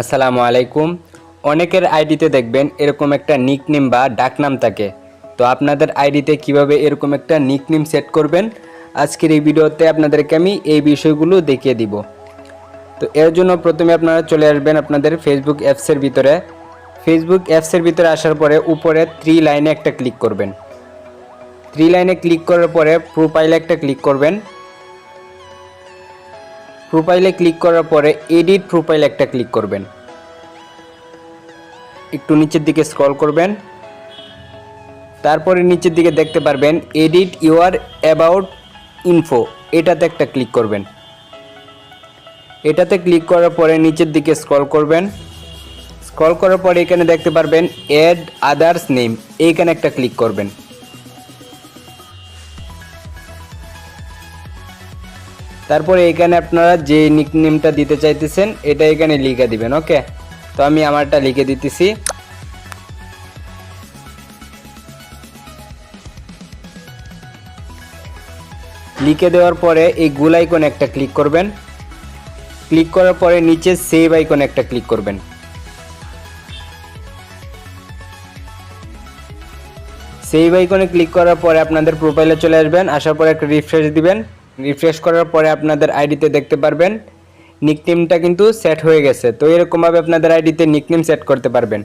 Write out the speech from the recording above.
আসসালামু আলাইকুম। অনেকের আইডিতে দেখবেন এরকম একটা নিক নিকনেম বা ডাকনাম থাকে। তো আপনাদের আইডিতে কীভাবে এরকম একটা নিক নিকনেম সেট করবেন? আজকের এই ভিডিওতে আপনাদেরকে আমি এই বিষয়গুলো দেখিয়ে দিব। তো এর জন্য প্রথমে আপনারা চলে আসবেন আপনাদের ফেসবুক অ্যাপসের ভিতরে। ফেসবুক অ্যাপসের ভিতরে আসার পরে উপরে থ্রি লাইনে একটা ক্লিক করবেন। থ্রি লাইনে ক্লিক করার পরে প্রোফাইলে একটা ক্লিক করবেন। প্রোফাইলে ক্লিক করার পরে এডিট প্রোফাইল একটা ক্লিক করবেন। একটু নিচের দিকে স্ক্রল করবেন। তারপরে নিচের দিকে দেখতে পারবেন এডিট ইউর অ্যাবাউট ইনফো এটাতে একটা ক্লিক করবেন। এটাতে ক্লিক করার পরে নিচের দিকে স্ক্রল করবেন। স্ক্রল করার পরে এখানে দেখতে পারবেন অ্যাড আদার্স নেম এইখানে একটা ক্লিক করবেন। তারপরে এখানে আপনারা যে নিকনেমটা দিতে চাইতেছেন, এটা এখানে লিখে দিবেন ওকে তো আমি আমারটা লিখে দিতেছি। লিখে দেওয়ার পরে এই গুল আইকন একটা ক্লিক করবেন। ক্লিক করার পরে নিচে সেভ আইকন একটা ক্লিক করবেন। সেভ আইকনে ক্লিক করার পরে আপনাদের প্রোফাইলে চলে আসবেন, আসার পরে একটা রিফ্রেশ দিবেন। রিফ্রেশ করার পরে আপনাদের আইডিতে দেখতে পারবেন। নিকনেমটা কিন্তু সেট হয়ে গেছে। তো এরকমভাবে আপনাদের আইডিতে নিকনেম সেট করতে পারবেন।